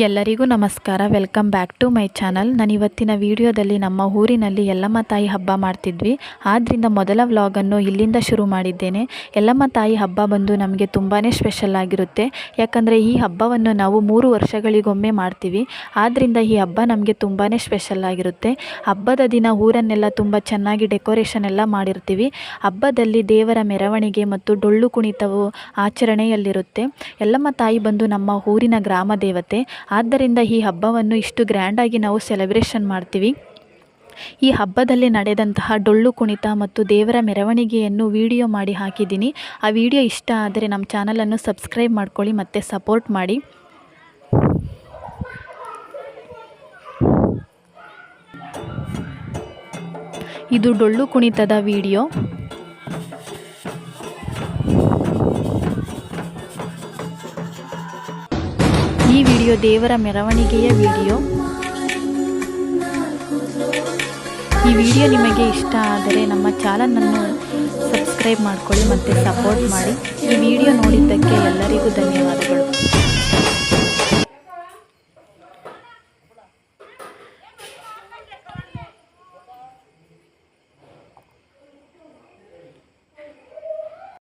ಎಲ್ಲರಿಗೂ ನಮಸ್ಕಾರ. Welcome back to my channel ನಾನು ಇವತ್ತಿನ ವಿಡಿಯೋದಲ್ಲಿ ನಮ್ಮ ಊರಿನಲ್ಲಿ ಯಲ್ಲಮ್ಮ ತಾಯಿ ಹಬ್ಬ ಮಾಡ್ತಿದ್ವಿ. ಆದ್ದರಿಂದ ಮೊದಲ ವ್ಲಾಗನ್ನು ಇಲ್ಲಿಂದ ಶುರು ಮಾಡಿದ್ದೇನೆ. ಯಲ್ಲಮ್ಮ ತಾಯಿ ಹಬ್ಬ ಬಂದು ನಮಗೆ ತುಂಬಾ ಸ್ಪೆಷಲ್ ಆಗಿರುತ್ತೆ. ಯಾಕಂದರೆ ಈ ಹಬ್ಬವನ್ನು ನಾವು ಮೂರು ವರ್ಷಗಳಿಗೊಮ್ಮೆ ಮಾಡ್ತೀವಿ. ಆದ್ದರಿಂದ ಈ ಹಬ್ಬ ನಮಗೆ ತುಂಬಾ ಸ್ಪೆಷಲ್ ಆಗಿರುತ್ತೆ. ಹಬ್ಬದ ದಿನ ಊರನ್ನೆಲ್ಲ ತುಂಬ ಚೆನ್ನಾಗಿ ಡೆಕೋರೇಷನ್ ಎಲ್ಲ ಮಾಡಿರ್ತೀವಿ. ಹಬ್ಬದಲ್ಲಿ ದೇವರ ಮೆರವಣಿಗೆ ಮತ್ತು ಡೊಳ್ಳು ಕುಣಿತವು ಆಚರಣೆಯಲ್ಲಿರುತ್ತೆ. ಯಲ್ಲಮ್ಮ ತಾಯಿ ಬಂದು ನಮ್ಮ ಊರಿನ ಗ್ರಾಮ ದೇವತೆ. ಆದ್ದರಿಂದ ಈ ಹಬ್ಬವನ್ನು ಇಷ್ಟು ಗ್ರ್ಯಾಂಡಾಗಿ ನಾವು ಸೆಲೆಬ್ರೇಷನ್ ಮಾಡ್ತೀವಿ. ಈ ಹಬ್ಬದಲ್ಲಿ ನಡೆದಂತಹ ಡೊಳ್ಳು ಕುಣಿತ ಮತ್ತು ದೇವರ ಮೆರವಣಿಗೆಯನ್ನು ವಿಡಿಯೋ ಮಾಡಿ ಹಾಕಿದ್ದೀನಿ. ಆ ವಿಡಿಯೋ ಇಷ್ಟ ಆದರೆ ನಮ್ಮ ಚಾನಲನ್ನು ಸಬ್ಸ್ಕ್ರೈಬ್ ಮಾಡ್ಕೊಳ್ಳಿ, ಮತ್ತು ಸಪೋರ್ಟ್ ಮಾಡಿ. ಇದು ಡೊಳ್ಳು ಕುಣಿತದ ವಿಡಿಯೋ ಈ ವಿಡಿಯೋ ದೇವರ ಮೆರವಣಿಗೆಯ ವಿಡಿಯೋ. ಈ ವಿಡಿಯೋ ನಿಮಗೆ ಇಷ್ಟ ಆದರೆ ನಮ್ಮ ಚಾನಲನ್ನು ಸಬ್ಸ್ಕ್ರೈಬ್ ಮಾಡಿಕೊಳ್ಳಿ ಮತ್ತು ಸಪೋರ್ಟ್ ಮಾಡಿ. ಈ ವಿಡಿಯೋ ನೋಡಿದ್ದಕ್ಕೆ ಎಲ್ಲರಿಗೂ ಧನ್ಯವಾದಗಳು.